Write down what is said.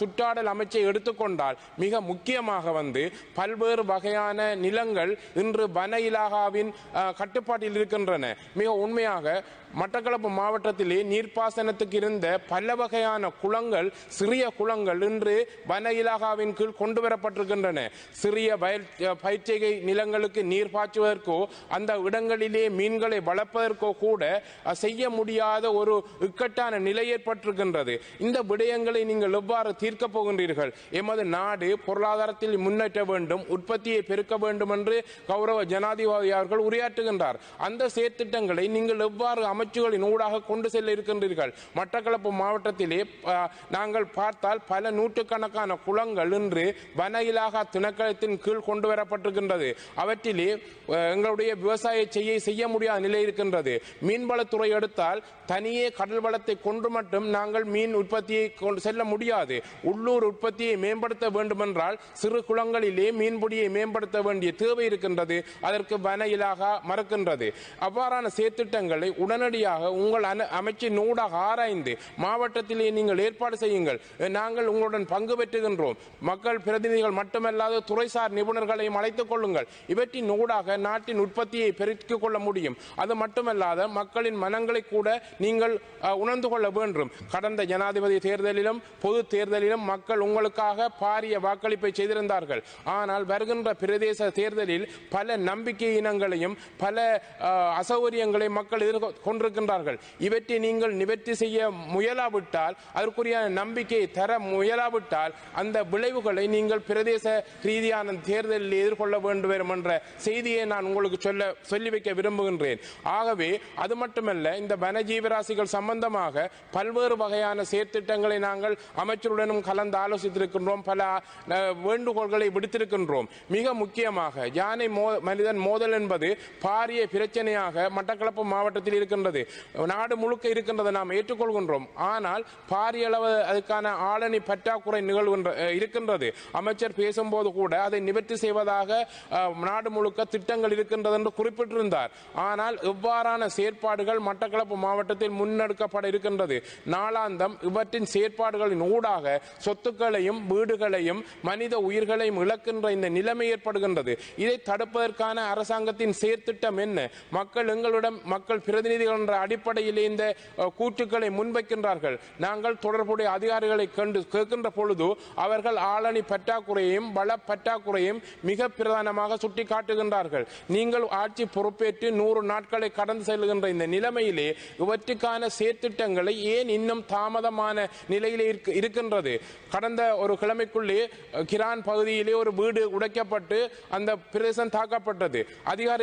சுற்றாடல் அமைச்சை எடுத்துக்கொண்டால் மிக முக்கியமாக வந்து பல்வேறு வகையான நிலங்கள் இன்று வன இலாகாவின் கட்டுப்பாட்டில் இருக்கின்றன. மிக உண்மையாக மட்டக்களப்பு மாவட்டத்திலே நீர்ப்பாசனத்துக்கு இருந்த பல வகையான குளங்கள் சிறிய குளங்கள் இன்று வன இலாகாவின் கீழ் கொண்டு வரப்பட்டிருக்கின்றன சிறிய வயல் பயிற்சிகை நிலங்களுக்கு நீர் பாய்ச்சுவதற்கோ அந்த இடங்களிலே மீன்களை வளர்ப்பதற்கோ கூட செய்ய முடியாத ஒரு இக்கட்டான நிலை ஏற்பட்டிருக்கின்றது. இந்த விடயங்களை நீங்கள் எவ்வாறு தீர்க்கப் போகின்றீர்கள் எமது நாடு பொருளாதாரத்தில் முன்னேற்ற வேண்டும் உற்பத்தியை பெருக்க வேண்டும் என்று கௌரவ ஜனாதிபதி அவர்கள் உரையாற்றுகின்றார். அந்த செயற்திட்டங்களை நீங்கள் எவ்வாறு அமைச்சுகளின் ஊடாக கொண்டு செல்ல இருக்கின்றீர்கள்? மட்டக்களப்பு மாவட்டத்திலே நாங்கள் பார்த்தால் பல நூற்றுக்கணக்கான குளங்கள் இன்று வன இலாகா திணைக்களத்தின் கீழ் கொண்டு வரப்பட்டிருக்கின்றது. அவற்றிலே எங்களுடைய விவசாய செய்ய செய்ய முடியாத நிலை இருக்கின்றது. மீன்வளத்துறை எடுத்தால் தனியே கடல் வளத்தை கொண்டு மட்டும் நாங்கள் மீன் உற்பத்தியை கொண்டு செல்ல முடியாது. உள்ளூர் உற்பத்தியை மேம்படுத்த வேண்டுமென்றால் சிறு குளங்களிலே மீன்பிடியை மேம்படுத்த வேண்டிய தேவை இருக்கின்றது. அதற்கு வன இலாகா மறுக்கின்றது. அவ்வாறான செயற்திட்டங்களை உடனடியாக உங்கள் அன- அமைச்சின் ஊடாக ஆராய்ந்து மாவட்டத்திலே நீங்கள் ஏற்பாடு செய்யுங்கள். நாங்கள் உங்களுடன் பங்கு பெற்றுகின்றோம். மக்கள் பிரதிநிதிகள் மட்டுமல்லாத துறைசார் நிபுணர்களையும் அழைத்துக் கொள்ளுங்கள். இவற்றின் ஊடாக நாட்டின் உற்பத்தியை பெருக்கிக் கொள்ள முடியும். அது மட்டுமல்லாத மக்களின் மனங்களை கூட நீங்கள் உணர்ந்து கொள்ள வேண்டும். கடந்த ஜனாதிபதி தேர்தலிலும் பொது தேர்தலிலும் மக்கள் உங்களுக்காக பாரிய வாக்களிப்பை செய்திருந்தார்கள். ஆனால் வருகின்ற பிரதேச தேர்தலில் பல நம்பிக்கை இனங்களையும் பல அசௌகரியங்களை அசௌகரியங்களையும் மக்கள் எதிர்கொண்டிருக்கின்றார்கள். இவற்றை நீங்கள் நிவர்த்தி செய்ய முயலாவிட்டால் அதற்குரிய நம்பிக்கை தர முயலாவிட்டால் அந்த விளைவுகளை நீங்கள் பிரதேச ரீதியான தேர்தலில் எதிர்கொள்ள வேண்டும் என்ற செய்தியை நான் உங்களுக்கு சொல்ல சொல்லி வைக்க விரும்புகின்றேன். ஆகவே அது மட்டுமல்ல இந்த வனஜீவராசிகள் சம்பந்தமாக பல்வேறு வகையான செயற்திட்டங்களை நாங்கள் அமைச்சருடனும் கலந்து ஆலோசித்திருக்கின்றோம். பல வேண்டுகோள்களை விடுத்திருக்கின்றோம். மிக முக்கியமாக யானை மோ மனிதன் மோதல் என்பது பாரிய பிரச்சனையாக மட்டக்களப்பு மாவட்டத்தில் இருக்கின்றது. நாடு முழுக்க இருக்கின்றதை நாம் ஏற்றுக்கொள்கின்றோம். ஆனால் பாரிய அளவு அதுக்கான ஆளணி பற்றாக்குறை நிகழ்கின்ற இருக்கின்றது. அமைச்சர் பேசும்போது கூட அதை நிவர்த்தி செய்வதாக நாடு முழுக்க திட்டங்கள் இருக்கின்றது என்று குறிப்பிட்டிருந்தார். ஆனால் இவ்வாறான செயற்பாடுகள் மட்டக்களப்பு மாவட்டத்தில் முன்னெடுக்கப்பட இருக்கின்றது. நாளாந்தம் இவற்றின் செயற்பாடுகளின் ஊடாக சொத்துக்களையும் வீடுகளையும் மனித உயிர்களையும் இழக்கின்ற இந்த நிலைமை ஏற்படுகின்றது. இதை தடுப்பதற்கான அரசாங்கத்தின் செயற்திட்டம் என்ன? மக்கள் எங்களிடம் மக்கள் பிரதிநிதிகள் என்ற அடிப்படையில் இந்த கூற்றுக்களை முன்வைக்கின்றார்கள். நாங்கள் தொடர்புடைய அதிகாரிகளை கண்டு கேட்கின்ற பொழுது அவர்கள் ஆளணி பற்றாக்குறையையும் வள பற்றாக்குறையும் மிக பிரதானமாக சுட்டி காட்டுகின்றார்கள் நீங்கள் ஆட்சி பொறுப்பேற்று நூறு நாட்களை கடந்து செல்கின்ற இந்த நிலைமையிலே இவற்றுக்கான செயற்திட்டங்களை ஏன் இன்னும் தாமதமான நிலையிலே இருக்கின்றது? இருக்கின்றது கடந்த ஒரு கிழமைக்குள்ளே கிரான் பகுதியிலே ஒரு வீடு உடைக்கப்பட்டு அந்த பிரதேசம் தாக்கப்பட்டது. அதிகாரி